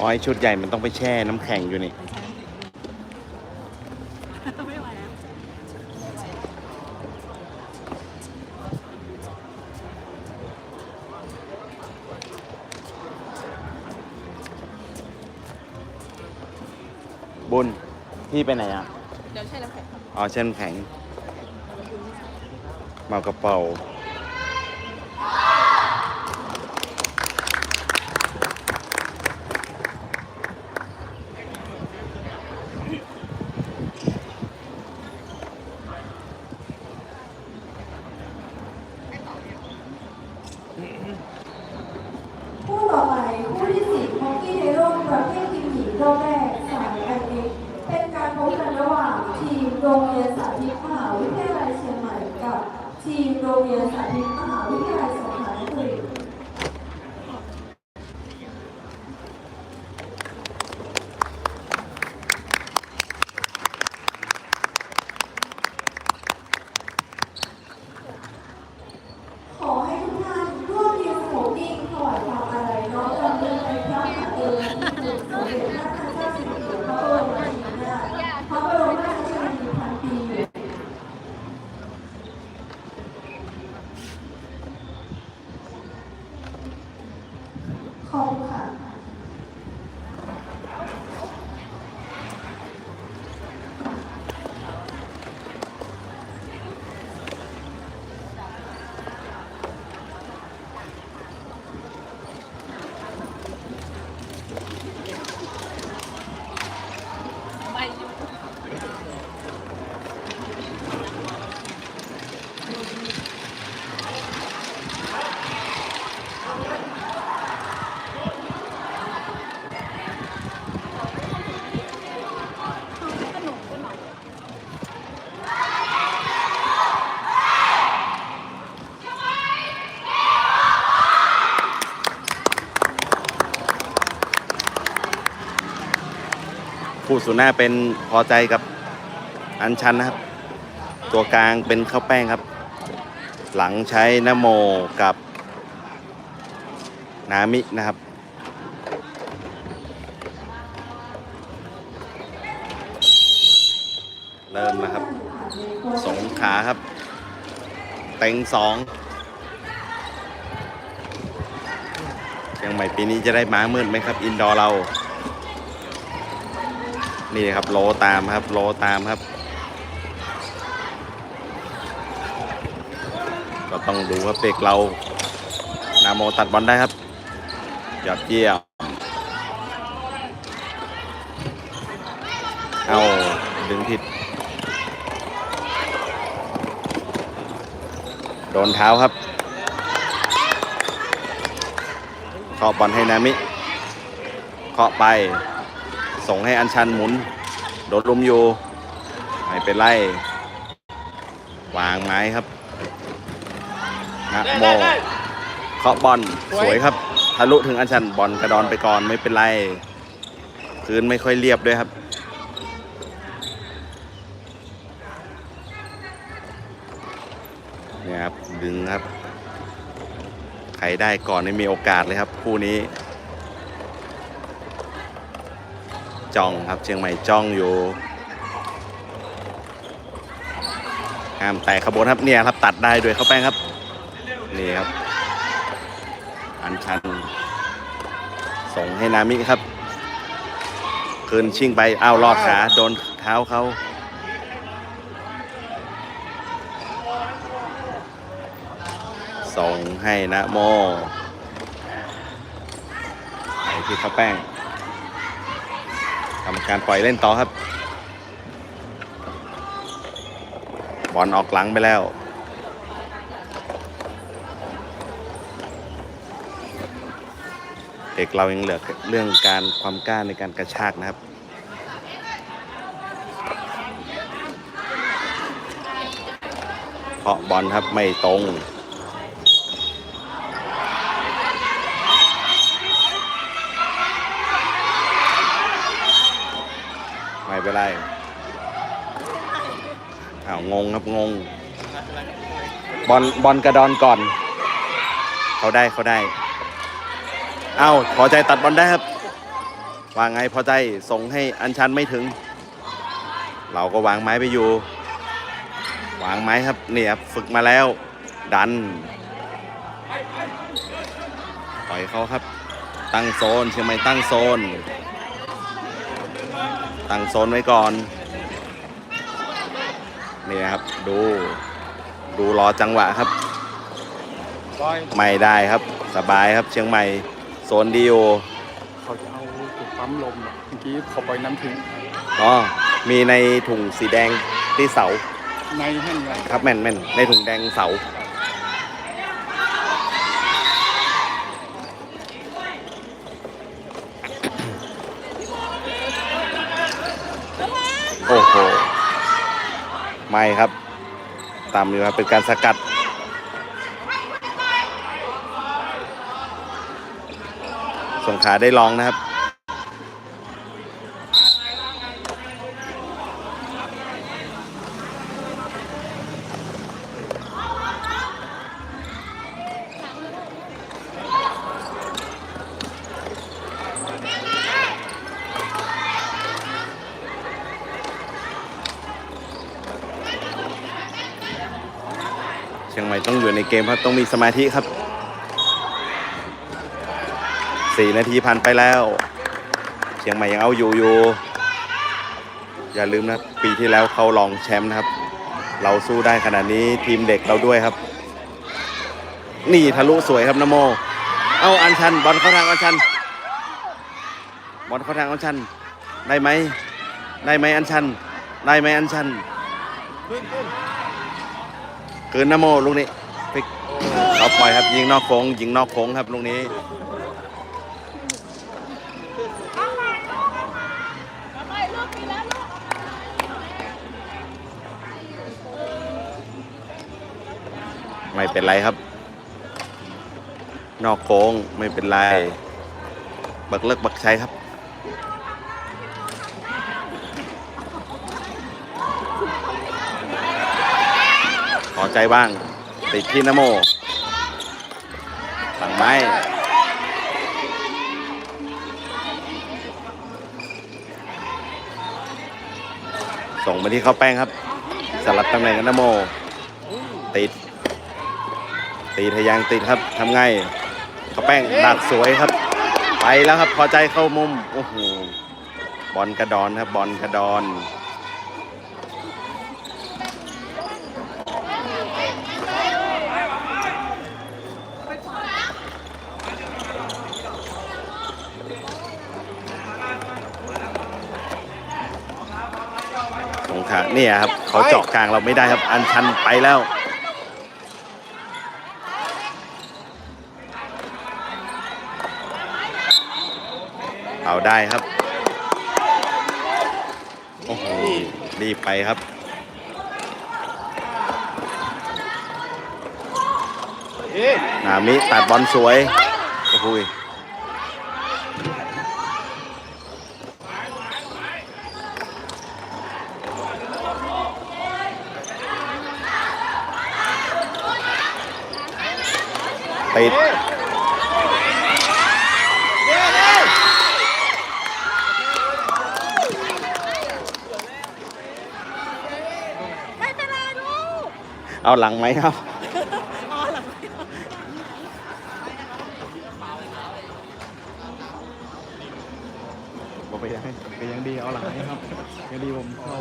อ๋อไอชุดใหญ่มันต้องไปแช่น้ำแข็งอยู่นี่ ไม่ไหวแล้วบุญพี่ไปไหนอะ เดี๋ยวใช่แล้วแข็ง อ๋อแช่น้ำแข็ง เมากระเป๋า คู่ต่อไปคู่ที่สี่ฮอกกี้ในร่มประเภททีมหญิงรอบแรกสายไอเอ็กเป็นการพบกันระหว่างทีมโรงเรียนสาธิตมหาวิทยาลัยเชียงใหม่กับที มโรงเรียนสาธิตมหาวิทยาลัยสงขลานครินทร์ ขอให้ทุกท่านร่วมยืนสงบนิ่งถวายความอาลัยน้อมรำลึกในพระมหากรุณาธิคุณสมเด็จพระนางเจ้าสิริกิติ์พระบรมราชินีนาถพระบรมราชชนนีพันปีหนึ่ง ขอบ ผู้สุหน้าเป็นพอใจกับอันชันนะครับ ตัวกลางเป็นข้าวแป้งครับ หลังใช้นโมกับนามินะครับเริ่มนะครับ สงขาครับ เต็งสองเชียงใหม่ปีนี้จะได้ม้ามืดไหมครับ อินดอร์เรา นี่ครับโลตามครับโลตามครับ ก็ต้องดูครับเด็กเรา นาโมตัดบอลได้ครับยอดเยี่ยมเอาดึงผิด โดนเท้าครับเคาะบอลให้นามิเคาะไป ส่งให้อัญชันหมุน โดนลุมอยู่ไม่เป็นไร วางไม้ครับนะโมเคาะบอลสวยครับ ทะลุถึงอัญชันบอลกระดอนไปก่อนไม่เป็นไร พื้นไม่ค่อยเรียบด้วยครับเนี่ยครับดึงครับ ใครได้ก่อนไม่มีโอกาสเลยครับ คู่นี้ จ้องครับ เชียงใหม่จ้องอยู่ห้ามแตกขบวนครับเนี่ยครับตัดได้ด้วยเข้าแป้งครับนี่ครับ อันชัน ส่งให้นามิครับ คืนชิงไปอ้าวลอดขาโดนเท้าเขาส่งให้นะโมไปที่ข้าวแป้ง การปล่อยเล่นต่อครับ บอลออกหลังไปแล้ว เด็กเรายังเหลือเรื่องการความกล้าในการกระชากนะครับเพาะบอลครับไม่ตรง เป็นไรอ้าวงงครับงง บอลบอลกระดอนก่อน เขาได้เขาได้เอ้าพอใจตัดบอลได้ครับว่าไงพอใจส่งให้อัญชันไม่ถึง เราก็วางไม้ไปอยู่ วางไม้ครับเนี่ยครับฝึกมาแล้ว ดันปล่อยเขาครับ ตั้งโซนเชียงใหม่ตั้งโซน ตั้งโซนไว้ก่อน นี่นะครับดูดูรอจังหวะครับ ไม่ได้ครับสบายครับเชียงใหม่โซนดีโอเขาจะเอาจุดปั๊มลมอะเมื่อกี้เขาปล่อยน้ำทิ้งอ๋อมีในถุงสีแดงที่เสาในแห้งไงครับแม่นแม่นในถุงแดงเสา โอ้โห ไม่ครับต่ำอยู่ครับเป็นการสกัดสงขาได้ลองนะครับ ต้องอยู่ในเกมครับต้องมีสมาธิครับสี่นาทีผ่านไปแล้วเชียงใหม่ยังเอาอยู่อยู่ อย่าลืมนะ ปีที่แล้วเขาลองแชมป์นะครับ เราสู้ได้ขนาดนี้ทีมเด็กเราด้วยครับ นี่ทะลุสวยครับนโม เอาอันชัน บอลเข้าทางอันชัน บอลเข้าทางอันชัน ได้ไหมได้ไหมอันชัน ได้ไหมอันชัน เกินนโมลูกนี้พลิกเอาปล่อยครับยิงนอกโค้งยิงนอกโค้งครับลูกนี้ไปลูกมีแล้วลูกไม่เป็นไรครับ นอกโค้งไม่เป็นไร บักเลิกบักใช้ครับ ใจบ้าง ติดที่นโมสั่งไม้ส่งมาที่เข้าแป้งครับ สลับตำแหน่งกันนโม ติด ตีทะยางติดครับทำไงเขาแป้งดักสวยครับ ไปแล้วครับพอใจเข้ามุมโอ้โหบอลกระดอนครับบอลกระดอน สงขลา เนี่ยครับเขาเจาะกลางเราไม่ได้ครับ อันชันไปแล้วเอาได้ครับโอ้โหรีบไปครับนามิตัดบอลสวยโอ้โห ติดไม่เป็นไรลูกเอาหลังไหมครับ อ๋อเหรอ บอกไปยังไปยังดีเอาหลังให้ครับ ยังดีผมเข้า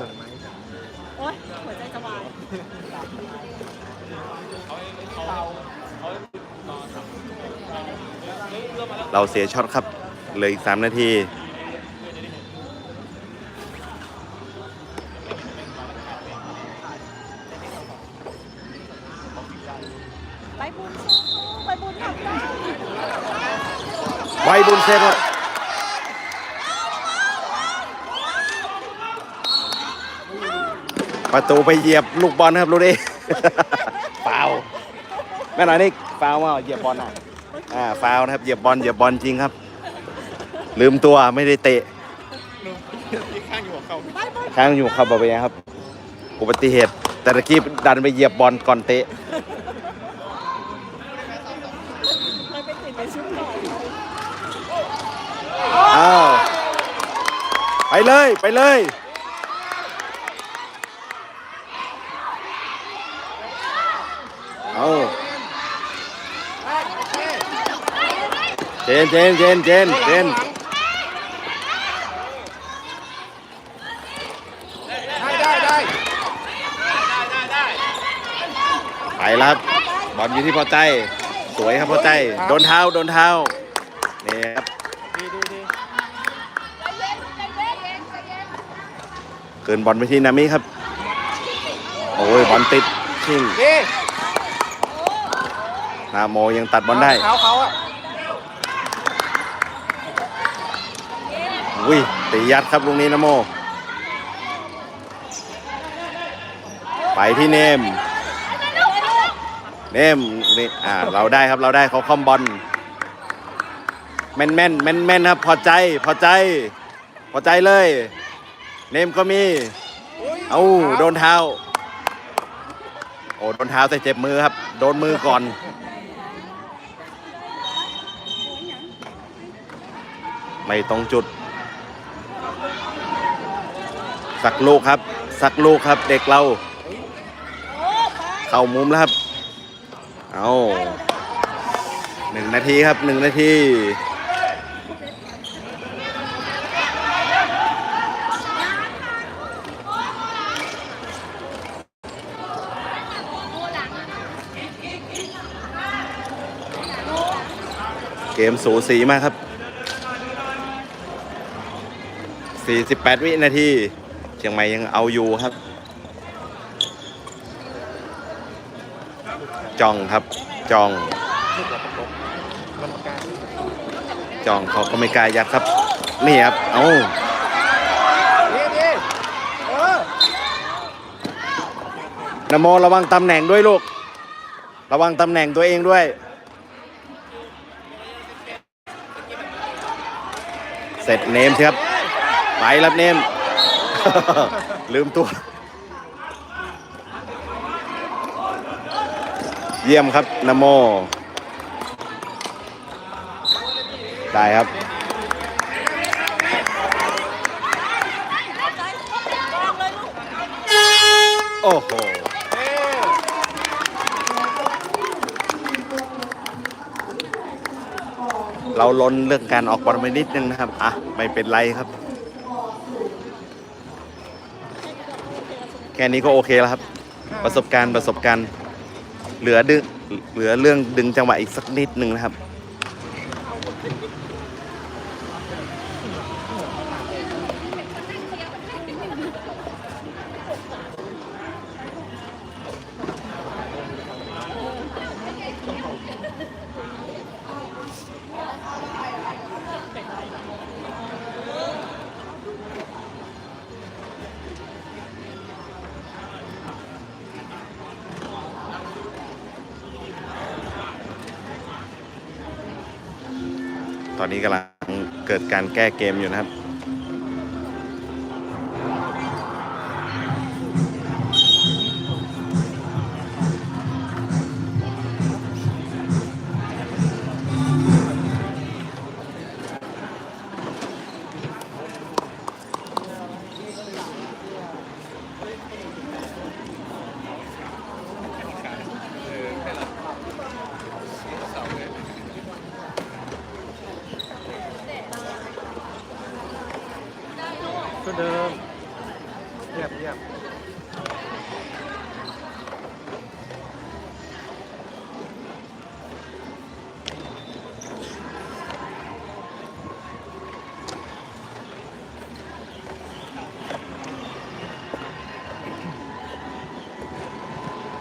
โอ๊ยหัวใจจะวาย เราเสียช็อตครับเหลืออีกสามนาทีไปบุญสู้ๆไปบุญทำได้ไวบุญเซฟครับประตูไปเหยียบลูกบอลครับลูกนี้ฟาวล์แม่หน่อยนี่ฟาวล์ว่าเหยียบบอลอะ อ่าฟาวล์นะครับเหยียบบอลเหยียบบอลจริงครับ ลืมตัวไม่ได้เตะข้างอยู่กับเขาไปบุญค้างอยู่ครับบอเบียครับ อุบัติเหตุแต่ตะกี้ดันไปเหยียบบอลก่อนเตะมันเป็นติดในชุดก่อนอ้าวไปเลยไปเลย เอาเจนเจนเจนเจนเจนได้ได้ได้ไปแล้วครับบอลอยู่ที่พอใจ สวยครับพอใจ โดนเท้า โดนเท้านี่ครับดีดีดีเกินบอลไปที่นามิครับ โอ้ยบอลติดชิงดีนาโมยังตัดบอลได้เท้าเขาอะ อุ้ยตียัดครับลูกนี้นะโม ไปที่เนม เนมนี่อ่าเราได้ครับเราได้เขาคอมบอลแม่นแม่นแม่นแม่นครับ พอใจพอใจ พอใจเลย เนมก็มี เอาโดนเท้า โอ้โดนเท้าแต่เจ็บมือครับ โดนมือก่อนไม่ตรงจุด สักลูกครับ สักลูกครับ เด็กเรา เข้ามุมแล้วครับ เอาหนึ่งนาทีครับหนึ่งนาทีเกมสูสีมากครับ 48 วินาที เชียงใหม่ยังเอาอยู่ครับ จองครับ จองลูกหลับประกบมันประกาศจองเขาก็ไม่กล้ายัดครับ นี่ครับ เอาดีดีเออนโมระวังตำแหน่งด้วยลูก ระวังตำแหน่งตัวเองด้วย เสร็จเนมสิครับ ไปรับเนม ลืมตัว เยี่ยมครับนโม ได้ครับ โอ้โหเราล้นเรื่องการออกบอลไปนิดนึงนะครับ อะ ไม่เป็นไรครับ ค่นี้ก็โอเคแล้วครับ ประสบการณ์ประสบการณ์ เหลือดึงเหลือเรื่องดึงจังหวะอีกสักนิดนึงนะครับ ตอนนี้กำลังเกิดการแก้เกมอยู่นะครับ เดิมเยียบเยียบ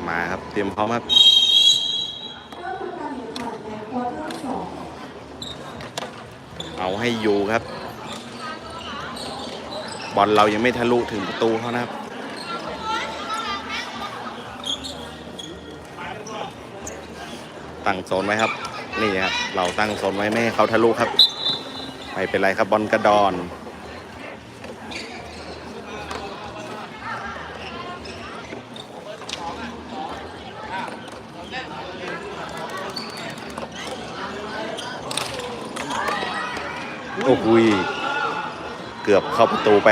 มาครับ เตรียมพร้อมครับเอาให้อยู่ครับ บอลเรายังไม่ทะลุถึงประตูเขานะครับ ตั้งโซนไว้ครับ นี่ครับ เราตั้งโซนไว้ไม่ให้เขาทะลุครับ ไม่เป็นไรครับบอลกระดอนโอ้โหยเกือบเข้าประตูไป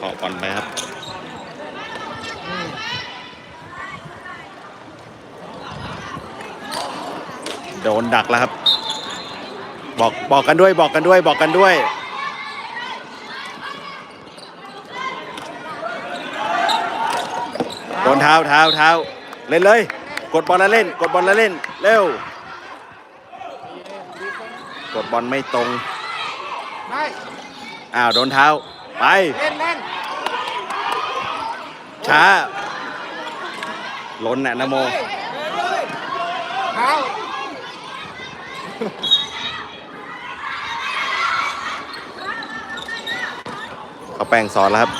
ขอบอลไปครับ โดนดักแล้วครับ บอกบอกกันด้วยบอกกันด้วยบอกกันด้วย โดนเท้าเท้าเท้าเล่นเลย กดบอลแล้วเล่น กดบอลแล้วเล่น เร็ว กดบอลไม่ตรงได้อ้าวโดนเท้า ไป เล่นเล่นช้าล้นน่ะนะโม เท้า เขาแป้งสอนแล้วครับ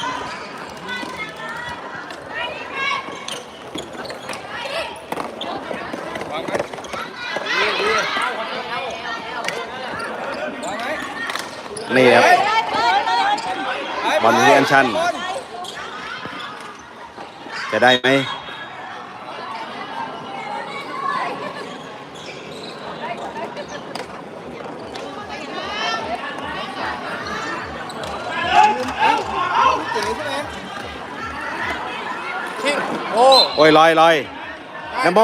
นี่ครับบอลที่อันชัน จะได้ไหม เจ๋งใช่ไหมคิงโอ้โอ้ยลอยลอยนะโม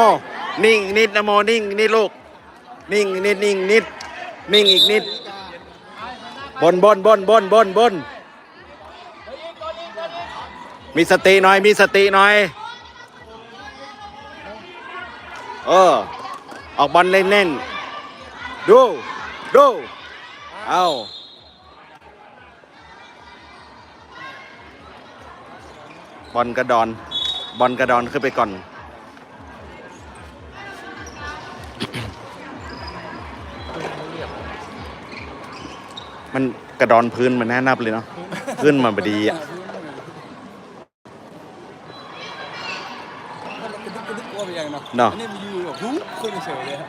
นิ่งนิดนะโมนิ่งนิดลูก นิ่งนิดนิ่งนิด นิ่งอีกนิด บนบนบนบนบนบน มีสติหน่อย มีสติหน่อย เออ ออกบอลเล่นเล่นๆดูดู เอาบอลกระดอน บอลกระดอนขึ้นไปก่อนมันกระดอนพื้นมันน่านับเลยเนาะพื้นมันบดีอะมันกระดึกกระดึกกลัวไปยังเนาะเนาะอันนี้มันอยู่แบบหูขึ้นเฉยเลยฮะ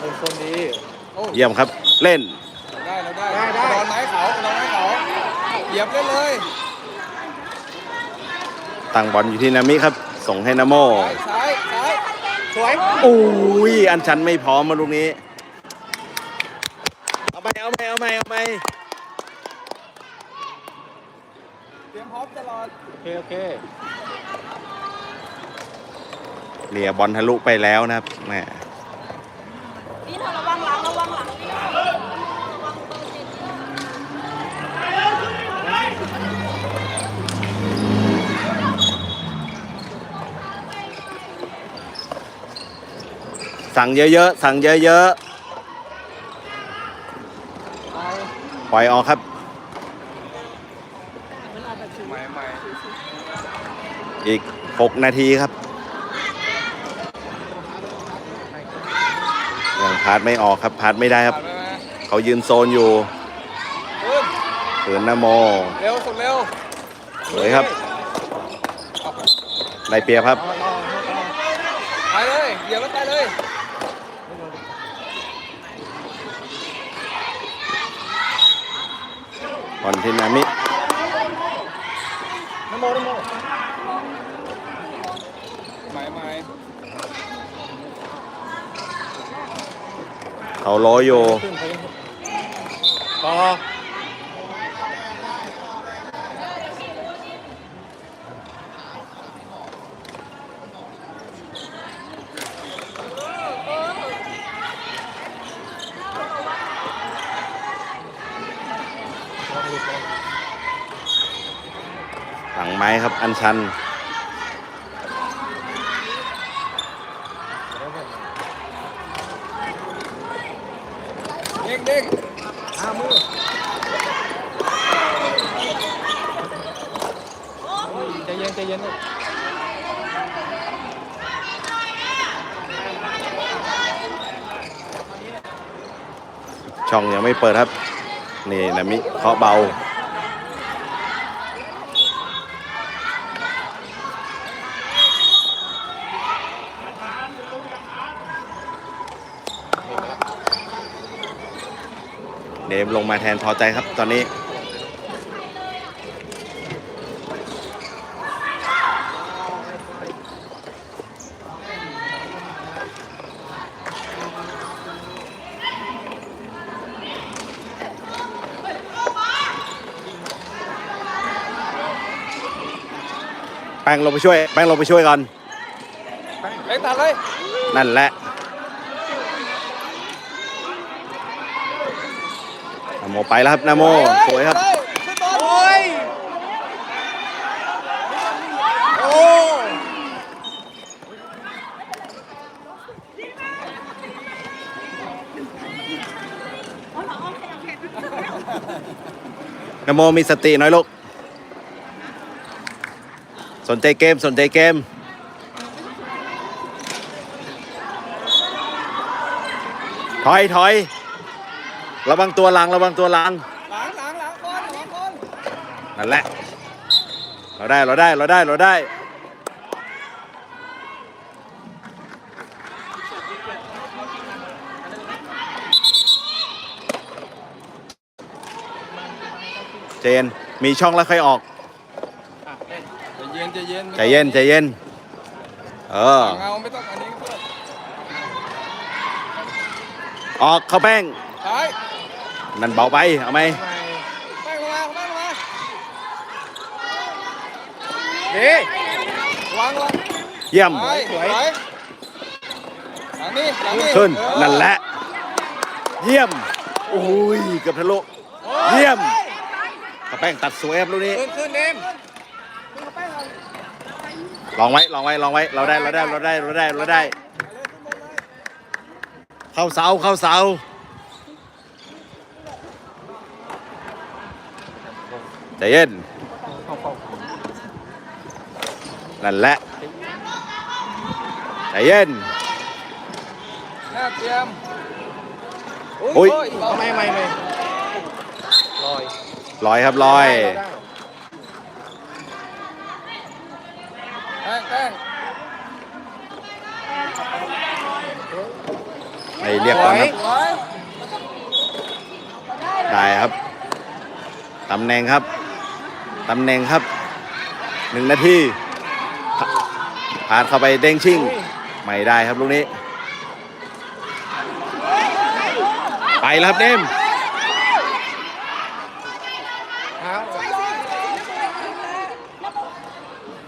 เป็นคนดีโอ้เยี่ยมครับ เล่น ยียบเล่นเลยตั้งบอลอยู่ที่นามิครับ ส่งให้นาโมซ้ายซ้ายซ้ายสวยอุ้ยอันชันไม่พร้อมมาลูกนี้ เอาไปเอาไปเอาไปเอาไปเตรียมพร้อมตลอดโอเคโอเคเหลี่ยบอลทะลุไปแล้วนะครับแหมนี่เธอระวังหลังระวังหลัง สั่งเยอะๆ สั่งเยอะๆ ปล่อยออกครับ อีก 6 นาทีครับ ยังพาดไม่ออกครับ พาดไม่ได้ครับ เขายืนโซนอยู่ ฝืนนาโมเร็วสุดเร็วสวยครับได้เปรียบครับไปเลยเหยียบแล้วไปเลยบอลที่นามินโมนโมใหม่ใหม่เขาล้ออยู่ขึ้นไปต่อ หลังไม้ครับอันชันเด้งเด้งห้ามือใจเย็นใจเย็นลูกช่องยังไม่เปิดครับ นี่นามิเคาะเบาเดมลงมาแทนพอใจครับตอนนี้ แป้งลงไปช่วย แป้งลงไปช่วยก่อน เล็กตัดเลย นั่นแหละ นาโมไปแล้วครับ นาโม สวยครับขึ้นบอลโอ้ย โอ้นาโมมีสติหน่อยลูก สนใจเกมสนใจเกมถอยถอยระวังตัวหลังระวังตัวหลังหลังหลังหลังบอลหลังบอลนั่นแหละ เราได้เราได้เราได้เราได้เจนมีช่องแล้วค่อยออก ใจเย็นใจเย็นใจเย็นใจเย็น เออ เงาไม่ต้องอันนี้ก็เพื่อนออกเข้าแป้ง ซ้ายนั่นเบาไป เอาไหมแป้งลงมาแป้งลงมาดีวางวางเยี่ยม ไปสวยหลังนี้หลังนี้ขึ้นเออนั่นแหละ เยี่ยม โอ้ยเกือบทะลุ เยี่ยมกระแป้งตัดสวยครับลูกนี้ ขึ้นขึ้นเนม ลองไว้ลองไว้ลองไว้เราได้เราได้เราได้เราได้เราได้ เข้าเสาเข้าเสาใจเย็นนั่นแหละใจเย็นหน้าเตรียมอุ๊ยไม่ไม่ไม่ลอยลอยครับลอย แป้งแป้ง ไม่เรียกก่อนครับสวยได้ครับตำแหน่งครับตำแหน่งครับหนึ่งนาทีผ่าผ่านเข้าไปเด้งชิ่งไม่ได้ครับลูกนี้ ไปแล้วครับเนม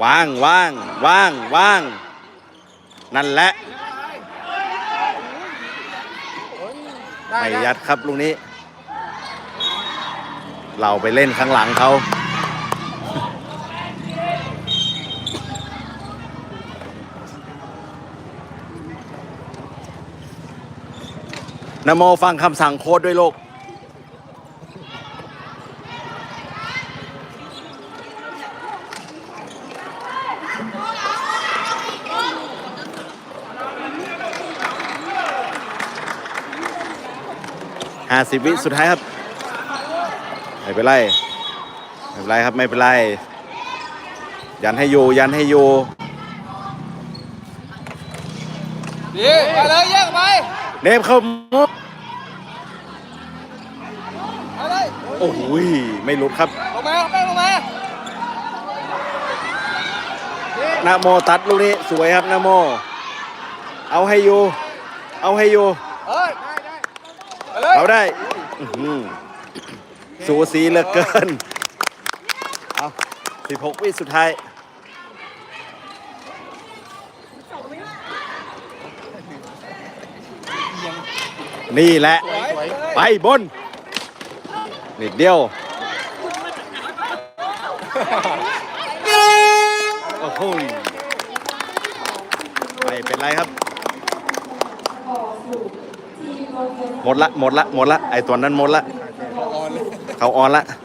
วางวางวางวางนั่นแหละ ไม่ยัดครับลูกนี้ เราไปเล่นข้างหลังเขานโมฟังคำสั่งโค้ดด้วยลูก ห้าสิบวิสุดท้ายครับ ไม่เป็นไร ไม่เป็นไรครับ ไม่เป็นไร ยันให้อยู่ ยันให้อยู่ดีไปเลยแยกไป เนมเข้ามุกไปเลยโอ้โหยไม่หลุดครับ ลงมาแป้งลงมานาโมตัดลูกนี้สวยครับนาโม เอาให้อยู่ เอาให้อยู่ เอ้ยได้ได้ไปเลยเราได้อื้อหือสูสีเหลือเกิน เอา16 วิสุดท้าย นี่แหละ ไปบน นิดเดียว โอ้โหไม่เป็นไรครับ ออกสู่ที มโรงเรียนหมดละหมดละหมดละไอตัวนั้นหมดละออนเลยเขาออนละท